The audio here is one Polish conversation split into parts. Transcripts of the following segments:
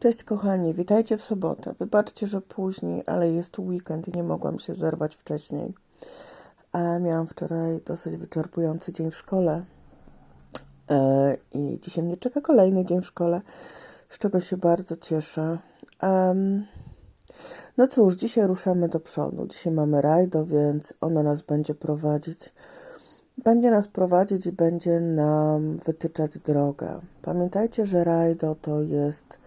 Cześć kochani, witajcie w sobotę. Wybaczcie, że później, ale jest weekend i nie mogłam się zerwać wcześniej. A miałam wczoraj dosyć wyczerpujący dzień w szkole. E, I dzisiaj mnie czeka kolejny dzień w szkole, z czego się bardzo cieszę. No cóż, dzisiaj ruszamy do przodu. Dzisiaj mamy rajdo, więc ona nas będzie prowadzić. Będzie nas prowadzić i będzie nam wytyczać drogę. Pamiętajcie, że rajdo to jest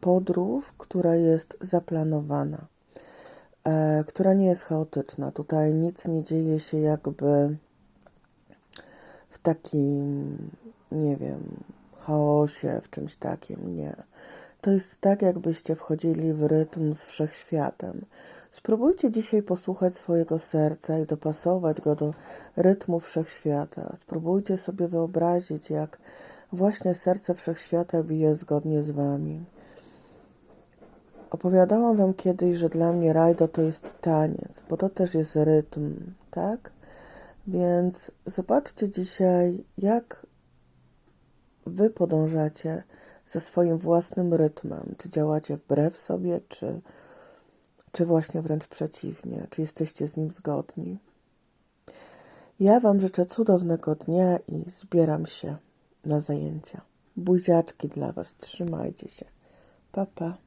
podróż, która jest zaplanowana, e, która nie jest chaotyczna. Tutaj nic nie dzieje się jakby w takim, nie wiem, chaosie, w czymś takim. Nie. To jest tak, jakbyście wchodzili w rytm z wszechświatem. Spróbujcie dzisiaj posłuchać swojego serca i dopasować go do rytmu wszechświata. Spróbujcie sobie wyobrazić, jak właśnie serce wszechświata bije zgodnie z wami. Opowiadałam wam kiedyś, że dla mnie rajdo to jest taniec, bo to też jest rytm, tak? Więc zobaczcie dzisiaj, jak wy podążacie ze swoim własnym rytmem. Czy działacie wbrew sobie, czy, czy właśnie wręcz przeciwnie, czy jesteście z nim zgodni. Ja Wam życzę cudownego dnia i zbieram się na zajęcia. Buziaczki dla Was, trzymajcie się. Pa, pa.